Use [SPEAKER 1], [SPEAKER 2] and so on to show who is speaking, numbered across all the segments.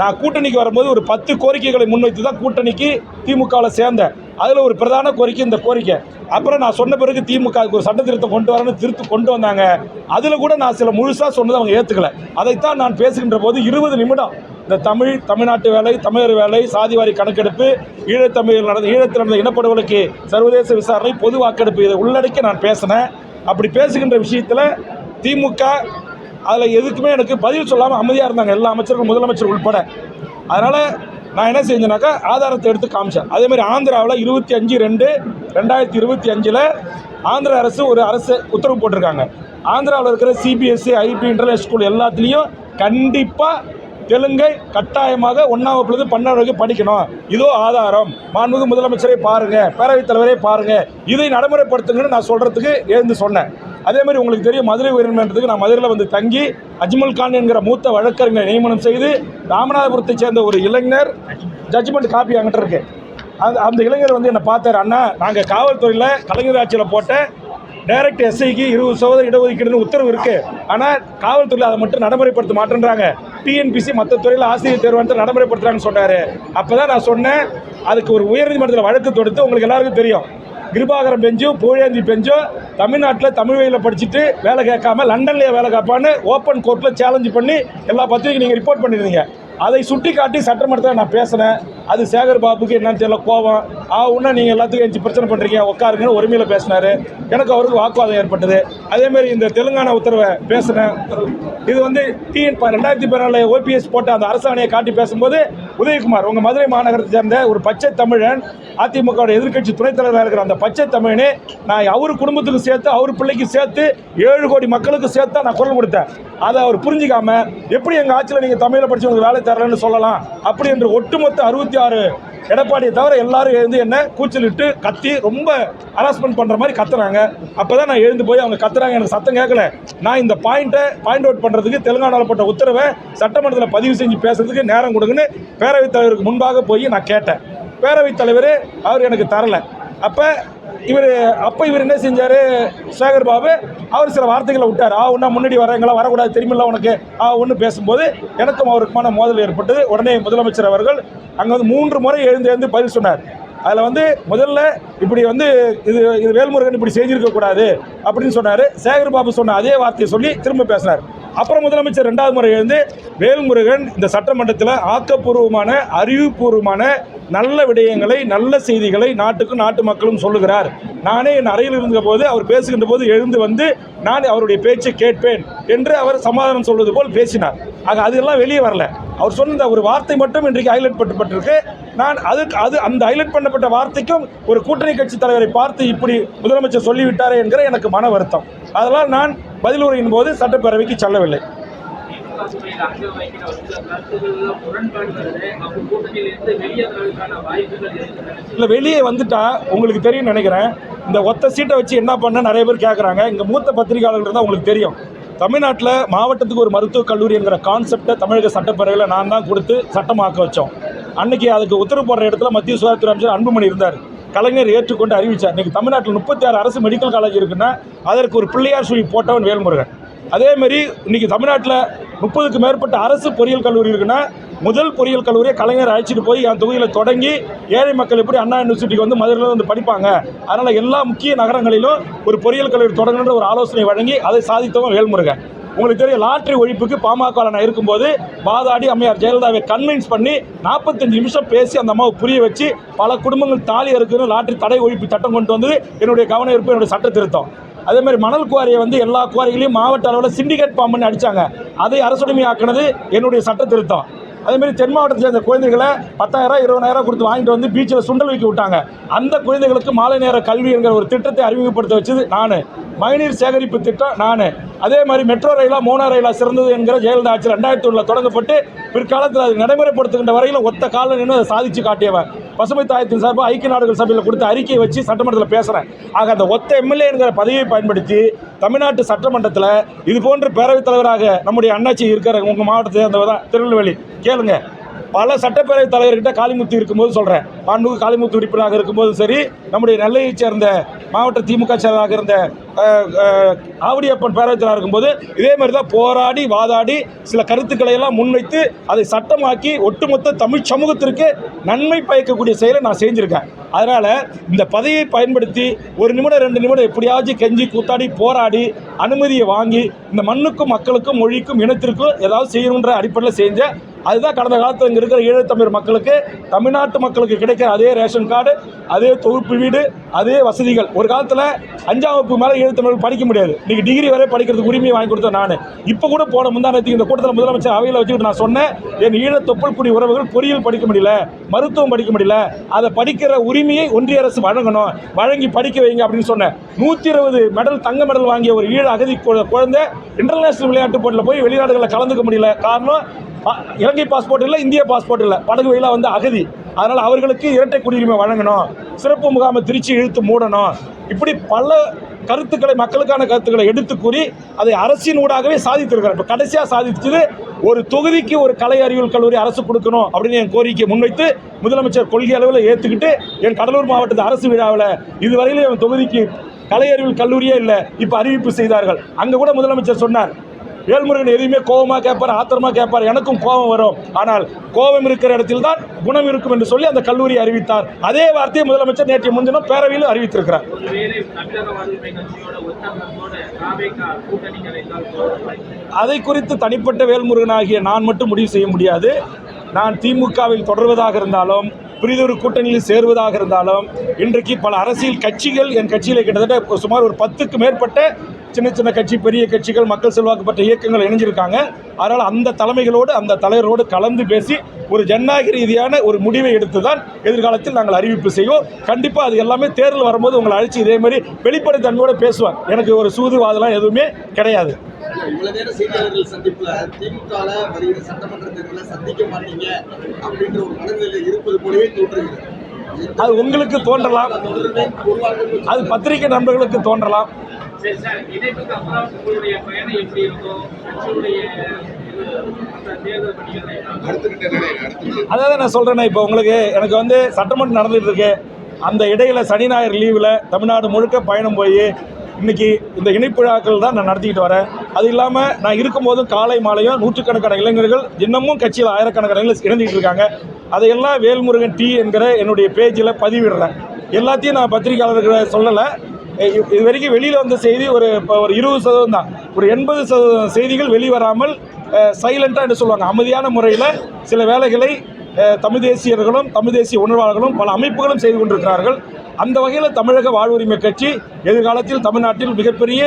[SPEAKER 1] நான் கூட்டணிக்கு வரும்போது ஒரு பத்து கோரிக்கைகளை முன்வைத்து தான் கூட்டணிக்கு திமுகவில் சேர்ந்தேன் அதில் ஒரு பிரதான கோரிக்கை இந்த கோரிக்கை. அப்புறம் நான் சொன்ன பிறகு திமுக ஒரு சட்ட திருத்தம் கொண்டு வரேன்னு திருத்து கொண்டு வந்தாங்க. அதில் கூட நான் சில முழுசாக சொன்னதை அவங்க ஏற்றுக்கல அதைத்தான் நான் பேசுகின்ற போது இருபது நிமிடம் இந்த தமிழ் தமிழ்நாட்டு வேலை தமிழர் வேலை சாதிவாரி கணக்கெடுப்பு ஈழத்தமிழர் நடந்த ஈழத்தில் நடந்த இனப்படுகொலைக்கு சர்வதேச விசாரணை பொது வாக்கெடுப்பு இதை உள்ளடக்கி நான் பேசினேன். அப்படி பேசுகின்ற விஷயத்தில் திமுக அதில் எதுக்குமே எனக்கு பதில் சொல்லாமல் அமைதியாக இருந்தாங்க எல்லா அமைச்சர்களும் முதலமைச்சர் உட்பட அதனால் நான் என்ன செஞ்சேனாக்கா ஆதாரத்தை எடுத்து காமிச்சேன். அதேமாதிரி ஆந்திராவில் இருபத்தி அஞ்சு ரெண்டு ரெண்டாயிரத்தி இருபத்தி அஞ்சில் ஆந்திர அரசு ஒரு அரசு உத்தரவு போட்டிருக்காங்க. ஆந்திராவில் இருக்கிற சிபிஎஸ்சி ஐபி இன்டர்நேஷனல் ஸ்கூல் எல்லாத்துலேயும் கண்டிப்பாக தெலுங்கை கட்டாயமாக ஒன்றாம் வகுப்புலேருந்து பன்னெண்டு வரைக்கும் படிக்கணும். இதோ ஆதாரம். மாண்புமிகு முதலமைச்சரை பாருங்கள் பேரவைத் தலைவரே பாருங்கள் இதை நடைமுறைப்படுத்துங்கன்னு நான் சொல்கிறதுக்கு எழுந்து சொன்னேன். அதே மாதிரி உங்களுக்கு தெரியும் மதுரை உயர்நீதிமன்றத்துக்கு நான் மதுரையில் வந்து தங்கி அஜ்மல் கான் என்கிற மூத்த வழக்கறிஞரை நியமனம் செய்து ராமநாதபுரத்தைச் சேர்ந்த ஒரு இளைஞர் ஜட்ஜ்மெண்ட் காப்பி அங்கிட்ட இருக்கு. அந்த அந்த இளைஞர் வந்து என்னை பார்த்தார் அண்ணா நாங்கள் காவல்துறையில் கலைஞர் ஆட்சியில் போட்ட டைரக்ட் எஸ்ஐக்கு இருபது சதவீதம் இடஒதுக்கீடுன்னு உத்தரவு இருக்குது ஆனால் காவல்துறையில் அதை மட்டும் நடைமுறைப்படுத்த மாட்டேன்றாங்க. டிஎன்பிசி மற்ற துறையில் ஆசிரியர் தேர்வானத்தை நடைமுறைப்படுத்துகிறாங்கன்னு சொன்னார். அப்போ தான் நான் சொன்னேன் அதுக்கு ஒரு உயர்நீதிமன்றத்தில் வழக்கு தொடுத்து உங்களுக்கு எல்லாருக்கும் தெரியும். கிருபாகரம் பெஞ்சும் பூழேந்தி பெஞ்சும் தமிழ்நாட்டில் தமிழ் வழியில் படிச்சுட்டு வேலை கேட்காம லண்டன்லேயே வேலை கேட்பான்னு ஓப்பன் கோர்ட்டில் சேலஞ்சு பண்ணி எல்லா பத்திரிக்கையும் நீங்கள் ரிப்போர்ட் பண்ணியிருந்தீங்க அதை சுட்டி காட்டி சட்டமன்றத்தில் நான் பேசினேன் அது சேகர் பாபுக்கு என்னன்னு தெரியல கோவம் ஆ உன்ன நீங்கள் எல்லாத்துக்கும் எஞ்சி பிரச்சனை பண்ணுறீங்க உட்காருங்கன்னு உரிமையில் பேசினார். எனக்கு அவருக்கு வாக்குவாதம் ஏற்பட்டது. அதேமாரி இந்த தெலுங்கானா உத்தரவை பேசினேன் இது வந்து டிஎன் ரெண்டாயிரத்தி பதினாலு ஓபிஎஸ் போட்ட அந்த அரசாணையை காட்டி பேசும்போது உதயகுமார் உங்கள் மதுரை மாநகரத்தை சேர்ந்த ஒரு பச்சை தமிழன் அதிமுக எதிர்க்கட்சி துணைத் தலைவராக இருக்கிற அந்த பச்சை தமிழனே நான் அவர் குடும்பத்துக்கு சேர்த்து அவர் பிள்ளைக்கு சேர்த்து ஏழு கோடி மக்களுக்கு சேர்த்து தான் நான் குரல் கொடுத்தேன். அதை அவர் புரிஞ்சிக்காமல் எப்படி எங்கள் ஆட்சியில் நீங்கள் தமிழில் படித்தவங்களுக்கு வேலை தரலன்னு சொல்லலாம். அப்படி என்று ஒட்டுமொத்த அறுபத்தி ஆறு எடப்பாடியை தவிர எல்லாரும் எழுந்து என்ன கூச்சலிட்டு கத்தி ரொம்ப ஹராஸ்மெண்ட் பண்ணுற மாதிரி கத்துறாங்க அப்போ தான் நான் எழுந்து போய் அவங்க கத்துறாங்க எனக்கு சத்தம் கேட்கல. நான் இந்த பாயிண்ட்டை பாயிண்ட் அவுட் பண்ணுறதுக்கு தெலுங்கானாவில் போட்ட உத்தரவை சட்டமன்றத்தில் பதிவு செஞ்சு பேசுறதுக்கு நேரம் கொடுங்கன்னு பேரவைத் தலைவருக்கு முன்பாக போய் நான் கேட்டேன். பேரவைத் தலைவர் அவர் எனக்கு தரலை. அப்போ இவர் அப்போ இவர் என்ன செஞ்சார்? சேகர் பாபு அவர் சில வார்த்தைகளை விட்டார். ஆ ஒன்றா முன்னாடி வரங்களா வரக்கூடாது தெரியுமில்ல உனக்கு? ஆ ஒன்று பேசும்போது எனக்கும் அவருக்குமான மோதல் ஏற்பட்டது. உடனே முதலமைச்சர் அவர்கள் அங்கே வந்து மூன்று முறை எழுந்து எழுந்து பதில் சொன்னார். அதில் வந்து முதல்ல இப்படி வந்து இது இது வேல்முருகன் இப்படி செஞ்சுருக்கக்கூடாது அப்படின்னு சொன்னார். சேகர் பாபு சொன்ன அதே வார்த்தையை சொல்லி திரும்ப பேசினார். அப்புறம் முதலமைச்சர் ரெண்டாவது முறை எழுந்து வேல்முருகன் இந்த சட்டமன்றத்தில் ஆக்கப்பூர்வமான அறிவுபூர்வமான நல்ல விடயங்களை நல்ல செய்திகளை நாட்டுக்கும் நாட்டு மக்களும் சொல்லுகிறார். நானே என் அறையில் இருந்த போது அவர் பேசுகின்ற போது எழுந்து வந்து நான் அவருடைய பேச்சை கேட்பேன் என்று அவர் சமாதானம் சொல்வது போல் பேசினார். ஆக அதெல்லாம் வெளியே வரல. அவர் சொன்ன இந்த ஒரு வார்த்தை மட்டும் இன்றைக்கு ஹைலைட் பண்ணப்பட்டிருக்கு. நான் அதுக்கு அது அந்த ஹைலைட் பண்ணப்பட்ட வார்த்தைக்கும் ஒரு கூட்டணி கட்சி தலைவரை பார்த்து இப்படி முதலமைச்சர் சொல்லிவிட்டாரே என்கிற எனக்கு மன வருத்தம். அதனால் நான் பதிலுரையின் போது சட்டப்பேரவைக்கு செல்லவில்லை.
[SPEAKER 2] அங்க வைக்கிற சில கருத்துக்கள் அவங்க கூட்டணியிலிருந்து வெளியேறதுக்கான வாய்ப்புகள்
[SPEAKER 1] இல்லை வெளியே வந்துட்டா உங்களுக்கு தெரியும் நினைக்கிறேன். இந்த ஒத்த சீட்டை வச்சு என்ன பண்ண நிறைய பேர் கேட்குறாங்க இங்கே மூத்த பத்திரிகையாளர்கள் இருந்தால் உங்களுக்கு தெரியும். தமிழ்நாட்டில் மாவட்டத்துக்கு ஒரு மருத்துவக் கல்லூரி என்கிற கான்செப்டை தமிழக சட்டப்பேரவையில் நான் தான் கொடுத்து சட்டமாக்க வச்சோம். அன்னைக்கு அதுக்கு உத்தரவு போடுற இடத்துல மத்திய சுகாதாரத்துறை அமைச்சர் அன்புமணி இருந்தார். கலைஞர் ஏற்றுக்கொண்டு அறிவித்தார் இன்றைக்கி தமிழ்நாட்டில் முப்பத்தி ஆறு அரசு மெடிக்கல் காலேஜ் இருக்குன்னா அதற்கு ஒரு பிள்ளையார் சுழி போட்டவன் வேல்முருகன். அதேமாரி இன்னைக்கு தமிழ்நாட்டில் முப்பதுக்கு மேற்பட்ட அரசு பொறியியல் கல்லூரி இருக்குன்னா முதல் பொறியியல் கல்லூரியை கலைஞர் அழைச்சிட்டு போய் என் தொகுதியில் தொடங்கி ஏழை மக்கள் எப்படி அண்ணா யூனிவர்சிட்டிக்கு வந்து மதுரையில் வந்து படிப்பாங்க. அதனால் எல்லா முக்கிய நகரங்களிலும் ஒரு பொறியியல் கல்லூரி தொடங்கணுன்ற ஒரு ஆலோசனை வழங்கி அதை சாதித்தவன் வேல்முருகன். உங்களுக்கு தெரியும் லாட்ரி ஒழிப்புக்கு பாமக நான் இருக்கும்போது பாதாடி அம்மையார் ஜெயலலிதாவை கன்வின்ஸ் பண்ணி நாற்பத்தஞ்சு நிமிஷம் பேசி அந்த அம்மாவை புரிய வச்சு பல குடும்பங்கள் தாலி இருக்குன்னு லாட்ரி தடை ஒழிப்பு சட்டம் கொண்டு வந்தது. என்னுடைய கவனம் இருப்பு என்னுடைய சட்ட திருத்தம். அதே மாதிரி மணல் குவாரியை வந்து எல்லா குவாரிகளையும் மாவட்ட அளவில் சிண்டிகேட் பாம்புன்னு அடித்தாங்க அதை அரசுடைமையாக்குனது என்னுடைய சட்ட திருத்தம். அதேமாரி தென் மாவட்டத்தை சேர்ந்த குழந்தைகளை பத்தாயிரம் இருபதாயிரம் கொடுத்து வாங்கிட்டு வந்து பீச்சில் சுண்டல் வைக்க விட்டாங்க. அந்த குழந்தைகளுக்கு மாலை நேர கல்வி என்கிற ஒரு திட்டத்தை அறிமுகப்படுத்த வச்சது நான். மழைநீர் சேகரிப்பு திட்டம் நான். அதே மாதிரி மெட்ரோ ரயிலா மோனா ரயிலா சிறந்தது என்கிற ஜெயலலிதா ஆட்சி ரெண்டாயிரத்தி ஒன்றில் தொடங்கப்பட்டு பிற்காலத்தில் அது நடைமுறைப்படுத்துகின்ற வரையிலும் ஒத்த காலம் நின்று அதை சாதிச்சு காட்டியவன். பசுமை தாயத்தின் சார்பாக ஐக்கிய நாடுகள் சபையில் கொடுத்த அறிக்கையை வச்சு சட்டமன்றத்தில் பேசுகிறேன் ஆக அந்த ஒத்த எம்எல்ஏங்கிற பதவியை பயன்படுத்தி தமிழ்நாட்டு சட்டமன்றத்தில் இது போன்ற பேரவைத் தலைவராக நம்முடைய அண்ணாச்சி இருக்கிற உங்கள் மாவட்டத்தை அந்த திருநெல்வேலி. கேளுங்க. பல சட்டப்பேரவைத் தலைவர்கிட்ட காளிமுத்து இருக்கும்போது சொல்கிறேன் மாண்புமிகு காளிமுத்து உறுப்பினராக இருக்கும்போது சரி நம்முடைய நெல்லையைச் சேர்ந்த மாவட்ட திமுக செயலராக இருந்த அஹ், அஹ், ஆவடியப்பன் பேரவைத்தலாக இருக்கும்போது இதே மாதிரி தான் போராடி வாதாடி சில கருத்துக்களை எல்லாம் முன்வைத்து அதை சட்டமாக்கி ஒட்டுமொத்த தமிழ் சமூகத்திற்கு நன்மை பயக்கக்கூடிய செயலை நான் செஞ்சுருக்கேன். அதனால் இந்த பதவியை பயன்படுத்தி ஒரு நிமிடம் ரெண்டு நிமிடம் எப்படியாச்சும் கெஞ்சி கூத்தாடி போராடி அனுமதியை வாங்கி இந்த மண்ணுக்கும் மக்களுக்கும் மொழிக்கும் இனத்திற்கும் ஏதாவது செய்யணுன்ற அடிப்படையில் செஞ்ச அதுதான் கடந்த காலத்தில் இங்கே இருக்கிற ஈழத்தமிழ் மக்களுக்கு தமிழ்நாட்டு மக்களுக்கு கிடைக்கிற அதே ரேஷன் கார்டு அதே தொகுப்பு வீடு அதே வசதிகள். ஒரு காலத்தில் அஞ்சாம் வகுப்பு மேலே ஈழத்தமிழ் படிக்க முடியாது. இன்றைக்கி டிகிரி வரை படிக்கிறதுக்கு உரிமையை வாங்கி கொடுத்தேன் நான். இப்போ கூட போன முந்தானத்துக்கு இந்த கூட்டத்தில் முதலமைச்சர் அவையில் வச்சுக்கிட்டு நான் சொன்னேன் என் ஈழ தொப்புள்குடி உறவுகள் பொறியியல் படிக்க முடியல மருத்துவம் படிக்க முடியல அதை படிக்கிற உரிமையை ஒன்றிய அரசு வழங்கணும் வழங்கி படிக்க வைங்க அப்படின்னு சொன்னேன். நூற்றி இருபது மெடல் தங்க மெடல் வாங்கிய ஒரு ஈழ அகதி குழந்தை இன்டர்நேஷனல் விளையாட்டு போட்டியில் போய் வெளிநாடுகளில் கலந்துக்க முடியல. காரணம் இலங்கை பாஸ்போர்ட் இல்லை இந்திய பாஸ்போர்ட் இல்லை. படகு வழியில் வந்து அகதி. அதனால் அவர்களுக்கு இரட்டை குடியுரிமை வழங்கணும். சிறப்பு முகாமை திருச்சி இழுத்து மூடணும். இப்படி பல கருத்துக்களை மக்களுக்கான கருத்துக்களை எடுத்து கூறி அதை அரசின் ஊடாகவே சாதித்திருக்கிறார். இப்போ கடைசியாக சாதித்தது ஒரு தொகுதிக்கு ஒரு கலை அறிவியல் கல்லூரி அரசு கொடுக்கணும் அப்படின்னு என் கோரிக்கையை முன்வைத்து முதலமைச்சர் கொள்கை அளவில் ஏற்றுக்கிட்டு என் கடலூர் மாவட்டத்து அரசு விழாவில் இதுவரையிலும் என் தொகுதிக்கு கலை அறிவியல் கல்லூரியே இல்லை. இப்போ அறிவிப்பு செய்தார்கள். அங்கே கூட முதலமைச்சர் சொன்னார் வேல்முருகன் எதையுமே கோபமாக கேட்பார் ஆத்திரமாக கேட்பார் எனக்கும் கோபம் வரும். ஆனால் கோபம் இருக்கிற இடத்தில் தான் குணம் இருக்கும் என்று சொல்லி அந்த கல்லூரியை அறிவித்தார். அதே வார்த்தையை முதலமைச்சர் நேற்று முன்தினம் பேரவையில் அறிவித்திருக்கிறார். அதை குறித்து தனிப்பட்ட வேல்முருகன் ஆகிய நான் மட்டும் முடிவு செய்ய முடியாது. நான் திமுகவில் தொடர்வதாக இருந்தாலும் புரிதொரு கூட்டணியில் சேருவதாக இருந்தாலும் இன்றைக்கு பல அரசியல் கட்சிகள் என் கட்சியில் கிட்டத்தட்ட சுமார் ஒரு பத்துக்கு மேற்பட்ட சின்ன சின்ன கட்சி பெரிய கட்சிகள் மக்கள் செல்வாக்கு பெற்ற இயக்கங்கள் இணைஞ்சிருக்காங்க. அதனால் அந்த தலைமைகளோடு அந்த தலைவரோடு கலந்து பேசி ஒரு ஜனநாயக ரீதியான ஒரு முடிவை எடுத்து தான் எதிர்காலத்தில் நாங்கள் அறிவிப்பு செய்வோம். கண்டிப்பாக அது எல்லாமே தேர்தல் வரும்போது உங்களை அழைச்சி இதே மாதிரி வெளிப்படைத்தன்மையோடு பேசுவாங்க எனக்கு ஒரு சூதுவாதெல்லாம் எதுவுமே கிடையாது.
[SPEAKER 3] இவ்வளவு நேரம் செய்தியாளர்கள் சந்திப்புல திமுகல வருகிற சட்டமன்ற தேர்தலில் சந்திக்க மாட்டீங்க அப்படின்ற ஒரு மனநிலை இருப்பது போலவே தோன்றுகிறது.
[SPEAKER 1] அது உங்களுக்கு தோன்றலாம். அது பத்திரிகை நண்பர்களுக்கு தோன்றலாம். அதாவது நான் சொல்கிறேனே இப்போ உங்களுக்கு எனக்கு வந்து சட்டமன்றம் நடந்துட்டு இருக்கு. அந்த இடையில சனி ஞாயிறு லீவில் தமிழ்நாடு முழுக்க பயணம் போய் இன்னைக்கு இந்த இணைப்பு விழாக்கள் தான் நான் நடத்திக்கிட்டு வரேன். அது இல்லாமல் நான் இருக்கும்போதும் காலை மாலையும் நூற்றுக்கணக்கான இளைஞர்கள் இன்னமும் கட்சியில் ஆயிரக்கணக்கான இளைஞர்கள் இணைந்துக்கிட்டு இருக்காங்க. அதையெல்லாம் வேல்முருகன் டி என்கிற என்னுடைய பேஜில் பதிவிடுறேன். எல்லாத்தையும் நான் பத்திரிகையாளர்களை சொல்லலை. இது வரைக்கும் வெளியில் வந்த செய்தி ஒரு இப்போ ஒரு இருபது சதவீதம் தான். ஒரு எண்பது சதவீதம் செய்திகள் வெளிவராமல் சைலண்ட்டாக என்று சொல்லுவாங்க. அமைதியான முறையில் சில வேலைகளை தமிழ் தேசியர்களும் தமிழ் தேசிய உணர்வாளர்களும் பல அமைப்புகளும் செய்து கொண்டிருக்கிறார்கள். அந்த வகையில் தமிழக வாழ்வுரிமை கட்சி எதிர்காலத்தில் தமிழ்நாட்டில் மிகப்பெரிய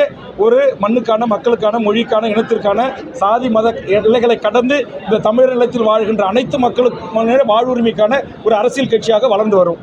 [SPEAKER 1] ஒரு மண்ணுக்கான மக்களுக்கான மொழிக்கான இனத்திற்கான சாதி மத எல்லைகளை கடந்து இந்த தமிழர் நிலத்தில் வாழ்கின்ற அனைத்து மக்களுக்கு வாழ்வுரிமைக்கான ஒரு அரசியல் கட்சியாக வளர்ந்து வரும்.